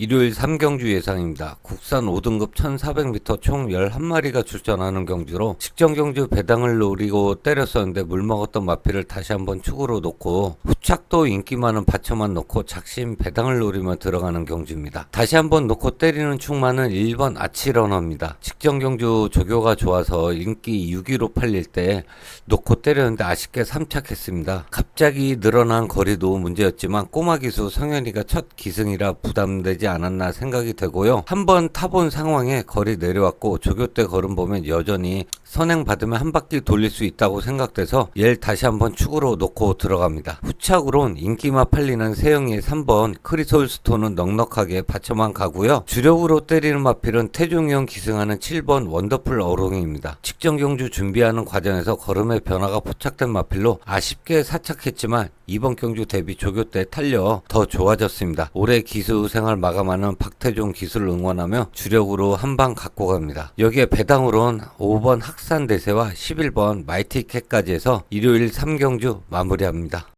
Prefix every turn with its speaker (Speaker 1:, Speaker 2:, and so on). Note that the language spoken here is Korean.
Speaker 1: 일요일 3경주 예상입니다. 국산 5등급 1400m 총 11마리가 출전하는 경주로 식전 경주 배당을 노리고 때렸었는데 물 먹었던 마피를 다시 한번 축으로 놓고 후착도 인기 많은 받쳐만 놓고 작심 배당을 노리며 들어가는 경주입니다. 다시 한번 놓고 때리는 축마는 1번 아치러너입니다. 직전 경주 조교가 좋아서 인기 6위로 팔릴 때 놓고 때렸는데 아쉽게 3착했습니다. 갑자기 늘어난 거리도 문제였지만 꼬마 기수 성현이가 첫 기승이라 부담되지 않았나 생각이 되고요. 한번 타본 상황에 거리 내려왔고 조교 때 걸음 보면 여전히 선행 받으면 한 바퀴 돌릴 수 있다고 생각돼서 얘를 다시 한번 축으로 놓고 들어갑니다. 후착으론 인기만 팔리는 세영이의 3번 크리솔스톤은 넉넉하게 받쳐만 가고요. 주력으로 때리는 마필은 태종형 기승하는 7번 원더풀 어롱입니다. 직전 경주 준비하는 과정에서 걸음의 변화가 포착된 마필로 아쉽게 사착했지만 이번 경주 대비 조교 때 탄력 더 좋아졌습니다. 올해 기수 생활 마감하는 박태종 기수를 응원하며 주력으로 한 방 갖고 갑니다. 여기에 배당으론 5번 학산 대세와 11번 마이티캣까지 해서 일요일 3경주 마무리합니다.